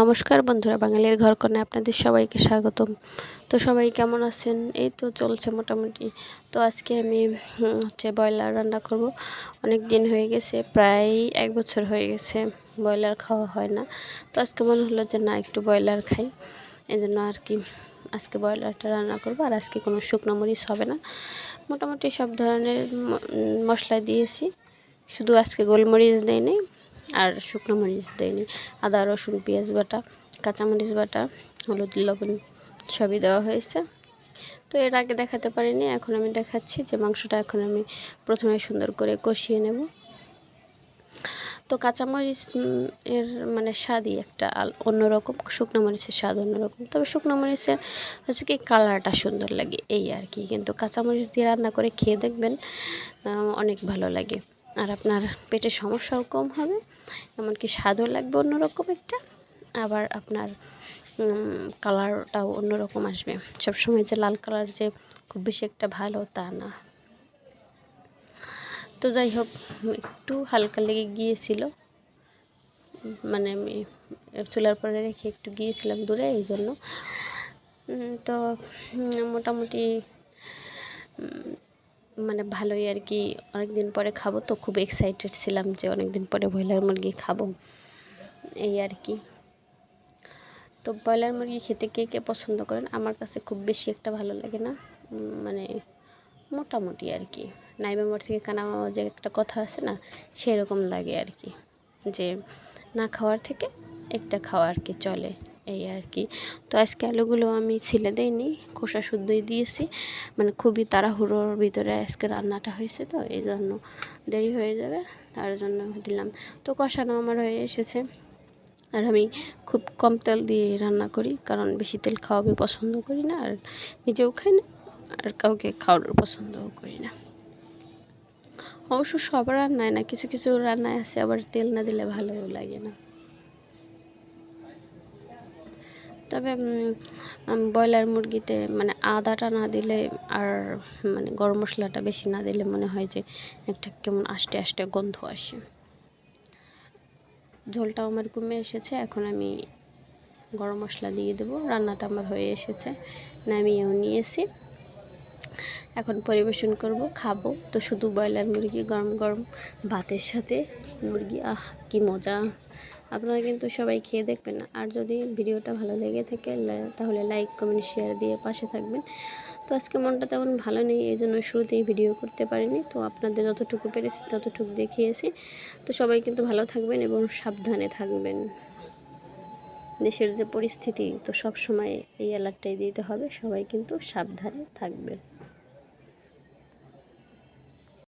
নমস্কার বন্ধুরা, বাঙালির ঘর কর্ণে আপনাদের সবাইকে স্বাগতম। তো সবাই কেমন আছেন? এই তো চলছে মোটামুটি। তো আজকে আমি হচ্ছে ব্রয়লার রান্না করব। অনেক দিন হয়ে গেছে, প্রায় এক বছর হয়ে গেছে ব্রয়লার খাওয়া হয় না। তো আজকে মনে হলো যে না, একটু ব্রয়লার খাই। এই জন্য আর কি আজকে ব্রয়লারটা রান্না করব। আর আজকে কোনো শুকনো মরিচ হবে না। মোটামুটি সব ধরনের মশলা দিয়েছি। শুধু আজকে গোলমরিচ দেয়নি আর শুকনো মরিচ দেয়নি আদা, রসুন, পেঁয়াজ বাটা, কাঁচামরিচ বাটা, হলুদ, লবণ সবই দেওয়া হয়েছে। তো এর আগে দেখাতে পারিনি, এখন আমি দেখাচ্ছি যে মাংসটা এখন আমি প্রথমে সুন্দর করে কষিয়ে নেব। তো কাঁচামরিচ এর মানে স্বাদই একটা অন্যরকম, শুকনো মরিচের স্বাদ অন্যরকম। তবে শুকনো মরিচের হচ্ছে কি কালারটা সুন্দর লাগে, এই আর কি। কিন্তু কাঁচামরিচ দিয়ে রান্না করে খেয়ে দেখবেন অনেক ভালো লাগে। আর আপনার পেটের সমস্যাও কম হবে, এমনকি স্বাদও লাগবে অন্যরকম একটা, আবার আপনার কালারটাও অন্যরকম আসবে। সবসময় যে লাল কালার যে খুব বেশি একটা ভালো তা না। তো যাই হোক, একটু হালকা লেগে গিয়েছিল। মানে আমি চুলার পরে রেখে একটু গিয়েছিলাম দূরে, এই জন্য। তো মোটামুটি মানে ভালোই আর কি অনেক দিন পরে খাব তো খুব এক্সাইটেড ছিলাম যে অনেক দিন পরে ব্রয়লার মুরগি খাব। এই আর কি। তো ব্রয়লার মুরগি খেতে কে কে পছন্দ করেন? আমার কাছে খুব বেশি একটা ভালো লাগে না। মানে মোটামুটি আর কি। নাইবা মোড় থেকে কানা যে একটা কথা আছে না, সেরকম লাগে আর কি। যে না খাওয়ার থেকে একটা খাওয়া আর কি চলে। এই আর কি। তো আজকে আলুগুলো আমি ছিলে দিইনি, খোসা শুদ্ধই দিয়েছি। মানে খুবই তাড়াহুড়োর ভিতরে আজকে রান্নাটা হয়েছে তো, এই জন্য দেরি হয়ে যাবে, তার জন্য দিলাম। তো কষানো আমার হয়ে এসেছে। আর আমি খুব কম তেল দিয়ে রান্না করি, কারণ বেশি তেল খাওয়া আমি পছন্দ করি না, আর নিজেও খাই না, আর কাউকে খাওয়ানোর পছন্দও করি না। অবশ্য সব রান্নায় না, কিছু কিছু রান্নায় আছে, আবার তেল না দিলে ভালোও লাগে না। তবে ব্রয়লার মুরগিতে মানে আদাটা না দিলে আর মানে গরম মশলাটা বেশি না দিলে মনে হয় যে একটা কেমন আস্তে আস্তে গন্ধ আসে। ঝোলটাও আমার কমে এসেছে, এখন আমি গরম মশলা দিয়ে দেবো। রান্নাটা আমার হয়ে এসেছে, নামিয়েও নিয়েছি। এখন পরিবেশন করব, খাব। তো শুধু ব্রয়লার মুরগি, গরম গরম ভাতের সাথে মুরগি, আহ, কি মজা। আপনারা কিন্তু সবাই খেয়ে দেখবেন আর যদি ভিডিওটা ভালো লেগে থাকে তাহলে লাইক কমেন্ট শেয়ার দিয়ে পাশে থাকবেন। তো আজকে মনটা তেমন ভালো নেই, এই জন্য শুরুতেই ভিডিও করতে পারিনি। তো আপনাদের যতটুকু পেরেছি, ততটুকু দেখিয়েছি। তো সবাই কিন্তু ভালো থাকবেন এবং সাবধানে থাকবেন। দেশের যে পরিস্থিতি, তো সব সময় এই অ্যালার্টটাই দিতে হবে, সবাই কিন্তু সাবধানে থাকবেন।